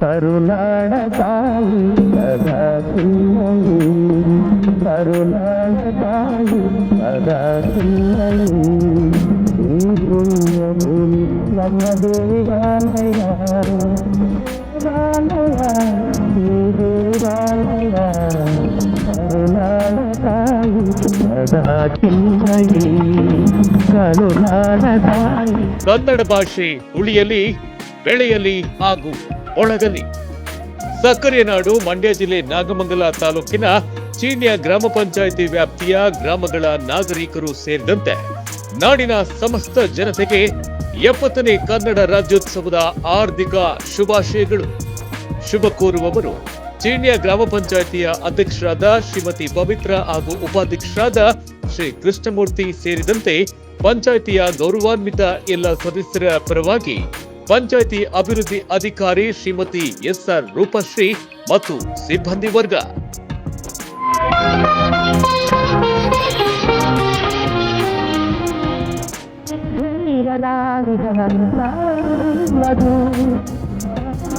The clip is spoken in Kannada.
తరుణాడ తాయి సదా సున్నలు తరుణాడ తాయి సదా సున్నలు ఈ పుణ్యభూమి బ్రహ్మదేవి గానయ్యా ಕನ್ನಡ ಭಾಷೆ ಉಳಿಯಲಿ, ಬೆಳೆಯಲಿ ಹಾಗೂ ಒಳಗಲಿ. ಸಕ್ಕರೆ ನಾಡು ಮಂಡ್ಯ ಜಿಲ್ಲೆ ನಾಗಮಂಗಲ ತಾಲೂಕಿನ ಚೀನ್ಯ ಗ್ರಾಮ ಪಂಚಾಯಿತಿ ವ್ಯಾಪ್ತಿಯ ಗ್ರಾಮಗಳ ನಾಗರಿಕರು ಸೇರಿದಂತೆ ನಾಡಿನ ಸಮಸ್ತ ಜನತೆಗೆ ಎಪ್ಪತ್ತನೇ ಕನ್ನಡ ರಾಜ್ಯೋತ್ಸವದ ಆರ್ಥಿಕ ಶುಭಾಶಯಗಳು. ಶುಭ ಕೋರುವವರು ಚೀನ್ಯ ಗ್ರಾಮ ಪಂಚಾಯಿತಿಯ ಅಧ್ಯಕ್ಷರಾದ ಶ್ರೀಮತಿ ಪವಿತ್ರ ಹಾಗೂ ಉಪಾಧ್ಯಕ್ಷರಾದ ಶ್ರೀ ಕೃಷ್ಣಮೂರ್ತಿ ಸೇರಿದಂತೆ ಪಂಚಾಯಿತಿಯ ಗೌರವಾನ್ವಿತ ಎಲ್ಲ ಸದಸ್ಯರ ಪರವಾಗಿ ಪಂಚಾಯಿತಿ ಅಭಿವೃದ್ಧಿ ಅಧಿಕಾರಿ ಶ್ರೀಮತಿ ಎಸ್ಆರ್ ರೂಪಶ್ರೀ ಮತ್ತು ಸಿಬ್ಬಂದಿ ವರ್ಗ